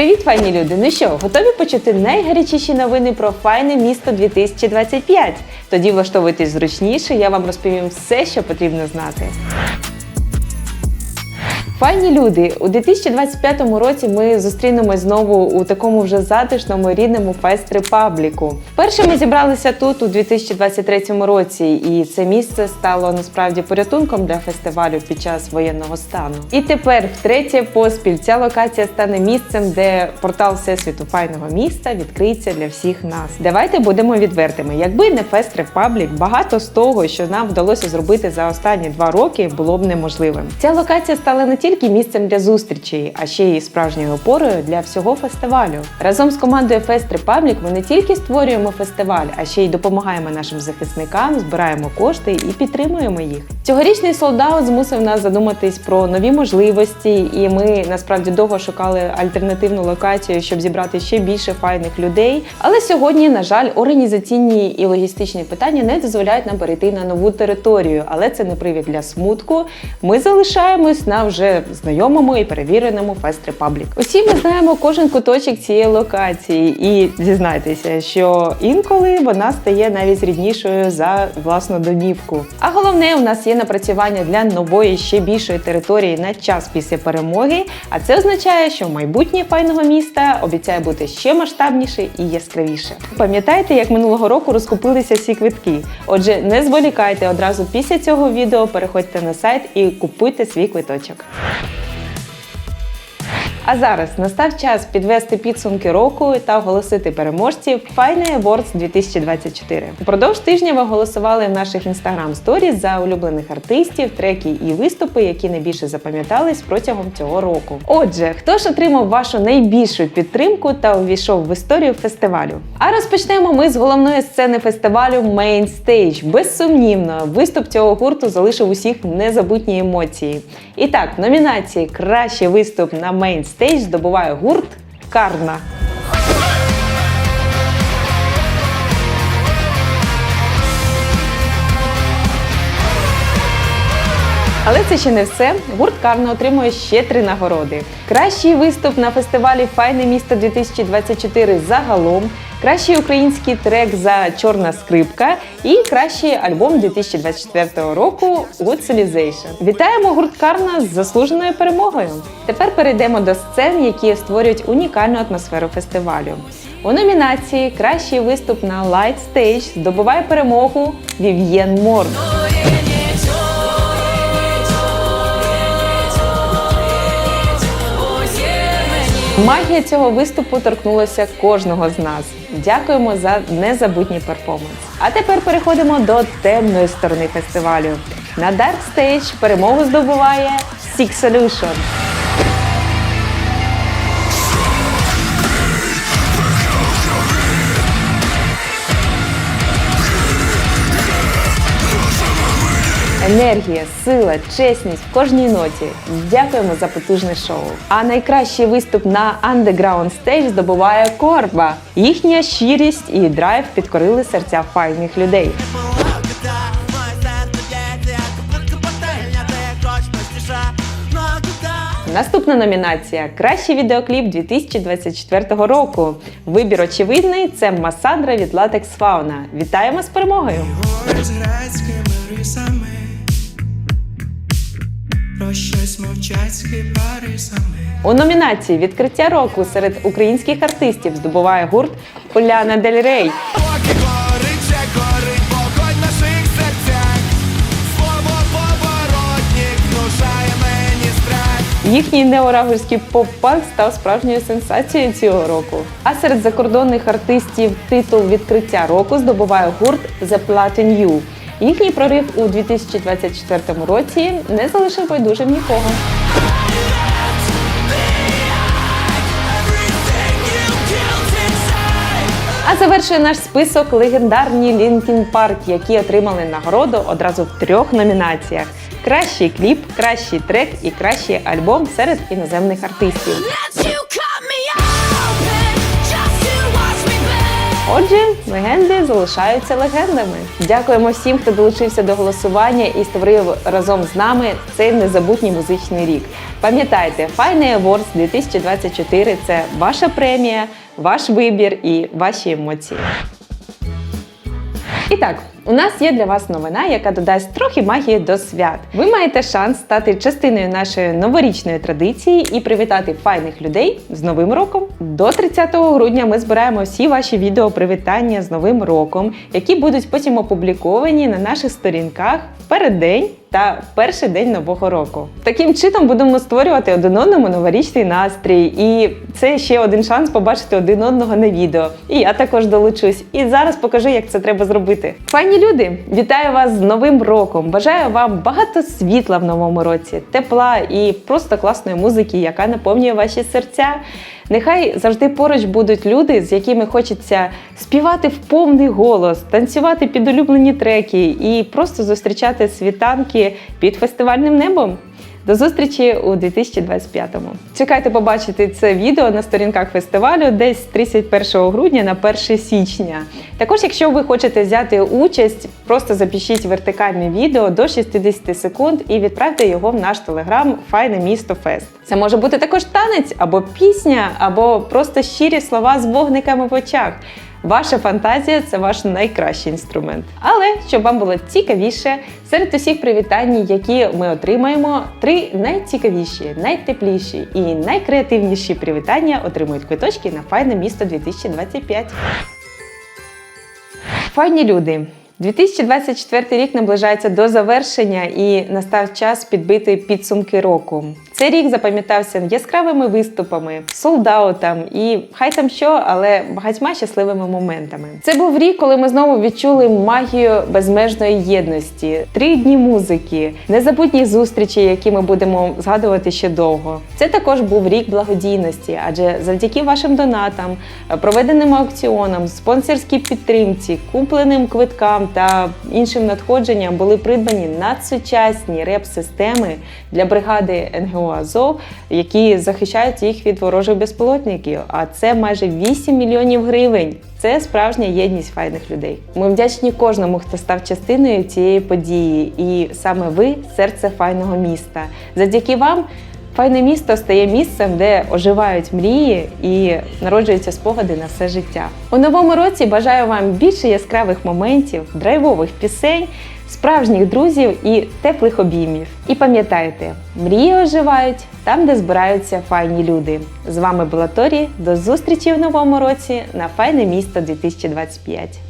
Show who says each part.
Speaker 1: Привіт, файні люди! Ну що, готові почути найгарячіші новини про файне місто 2025? Тоді влаштовуйтесь зручніше, я вам розповім все, що потрібно знати. Файні люди, у 2025 році ми зустрінемось знову у такому вже затишному рідному фест Репабліку. Вперше ми зібралися тут у 2023 році, і це місце стало насправді порятунком для фестивалю під час воєнного стану. І тепер, втретє поспіль, ця локація стане місцем, де портал Всесвіту файного міста відкриється для всіх нас. Давайте будемо відвертими. Якби не Фест Репаблік, багато з того, що нам вдалося зробити за останні два роки, було б неможливим. Ця локація стала не тільки місцем для зустрічей, а ще й справжньою опорою для всього фестивалю. Разом з командою Fest Republic ми не тільки створюємо фестиваль, а ще й допомагаємо нашим захисникам, збираємо кошти і підтримуємо їх. Цьогорічний солдаут змусив нас задуматись про нові можливості, і ми насправді довго шукали альтернативну локацію, щоб зібрати ще більше файних людей. Але сьогодні, на жаль, організаційні і логістичні питання не дозволяють нам перейти на нову територію. Але це не привід для смутку. Ми залишаємось на вже знайомому і перевіреному Fest Republic. Усі ми знаємо кожен куточок цієї локації, і зізнайтеся, що інколи вона стає навіть ріднішою за власну домівку. А головне, у нас є напрацювання для нової ще більшої території на час після перемоги. А це означає, що майбутнє файного міста обіцяє бути ще масштабніше і яскравіше. Пам'ятаєте, як минулого року розкупилися всі квитки? Отже, не зволікайте одразу після цього відео, переходьте на сайт і купуйте свій квиточок. Bye. А зараз настав час підвести підсумки року та оголосити переможців Final Awards 2024. Упродовж тижня ви голосували в наших інстаграм сторіс за улюблених артистів, треки і виступи, які найбільше запам'ятались протягом цього року. Отже, хто ж отримав вашу найбільшу підтримку та увійшов в історію фестивалю? А розпочнемо ми з головної сцени фестивалю Main Stage. Безсумнівно, виступ цього гурту залишив усіх незабутні емоції. І так, номінації Кращий виступ на Main Stage здобуває гурт Карна. Але це ще не все. Гурт Карна отримує ще три нагороди: кращий виступ на фестивалі Файне місто 2024 загалом, кращий український трек за Чорна скрипка і кращий альбом 2024 року Good Civilization. Вітаємо гурт Карна з заслуженою перемогою. Тепер перейдемо до сцен, які створюють унікальну атмосферу фестивалю. У номінації Кращий виступ на Light Stage здобуває перемогу Вів'єн Морн. Магія цього виступу торкнулася кожного з нас. Дякуємо за незабутній перформанс. А тепер переходимо до темної сторони фестивалю. На Dark Stage перемогу здобуває Six Solution. Енергія, сила, чесність в кожній ноті. Дякуємо за потужне шоу. А найкращий виступ на Underground Stage здобуває Корба. Їхня щирість і драйв підкорили серця файних людей. Наступна номінація Кращий відеокліп 2024 року. Вибір очевидний це Масандра від Latex Fauna. Вітаємо з перемогою!
Speaker 2: Рисами, про щось мовчать з кипарисами.
Speaker 1: У номінації Відкриття року серед українських артистів здобуває гурт Поляна Дель Рей.
Speaker 2: Поки горить, ще горить вогонь в наших серцях. Слово поворотник внушає мені страх.
Speaker 1: Їхній неорагульський поп-панк став справжньою сенсацією цього року. А серед закордонних артистів титул відкриття року здобуває гурт The Platin You. Їхній прорив у 2024 році не залишив байдужим нікого. А завершує наш список легендарні Лінкін Парк, які отримали нагороду одразу в трьох номінаціях: кращий кліп, кращий трек і кращий альбом серед іноземних артистів. Отже, легенди залишаються легендами. Дякуємо всім, хто долучився до голосування і створив разом з нами цей незабутній музичний рік. Пам'ятайте, Fine Awards 2024 – це ваша премія, ваш вибір і ваші емоції. І так, у нас є для вас новина, яка додасть трохи магії до свят. Ви маєте шанс стати частиною нашої новорічної традиції і привітати файних людей з Новим роком. До 30 грудня ми збираємо всі ваші відео привітання з Новим роком, які будуть потім опубліковані на наших сторінках в переддень та в перший день нового року. Таким чином будемо створювати один одному новорічний настрій, і це ще один шанс побачити один одного на відео. І я також долучусь. І зараз покажу, як це треба зробити. Файні люди, вітаю вас з новим роком! Бажаю вам багато світла в новому році, тепла і просто класної музики, яка наповнює ваші серця. Нехай завжди поруч будуть люди, з якими хочеться співати в повний голос, танцювати під улюблені треки і просто зустрічати світанки під фестивальним небом. До зустрічі у 2025-му. Чекайте побачити це відео на сторінках фестивалю десь з 31 грудня на 1 січня. Також, якщо ви хочете взяти участь, просто запишіть вертикальне відео до 60 секунд і відправте його в наш телеграм Файне місто Фест. Це може бути також танець або пісня, або просто щирі слова з вогниками в очах. Ваша фантазія це ваш найкращий інструмент. Але щоб вам було цікавіше, серед усіх привітань, які ми отримаємо, три найцікавіші, найтепліші і найкреативніші привітання отримують квиточки на файне місто 2025. Файні люди. 2024 рік наближається до завершення і настав час підбити підсумки року. Цей рік запам'ятався яскравими виступами, солдаутам і хай там що, але багатьма щасливими моментами. Це був рік, коли ми знову відчули магію безмежної єдності, три дні музики, незабутні зустрічі, які ми будемо згадувати ще довго. Це також був рік благодійності, адже завдяки вашим донатам, проведеним аукціонам, спонсорській підтримці, купленим квиткам та іншим надходженням були придбані надсучасні реп-системи для бригади НГО Азов, які захищають їх від ворожих безпілотників. А це майже 8 мільйонів гривень. Це справжня єдність файних людей. Ми вдячні кожному, хто став частиною цієї події, і саме ви серце файного міста. Завдяки вам. Файне місто стає місцем, де оживають мрії і народжуються спогади на все життя. У новому році бажаю вам більше яскравих моментів, драйвових пісень, справжніх друзів і теплих обіймів. І пам'ятайте, мрії оживають там, де збираються файні люди. З вами була Торі. До зустрічі в новому році на файне місто 2025.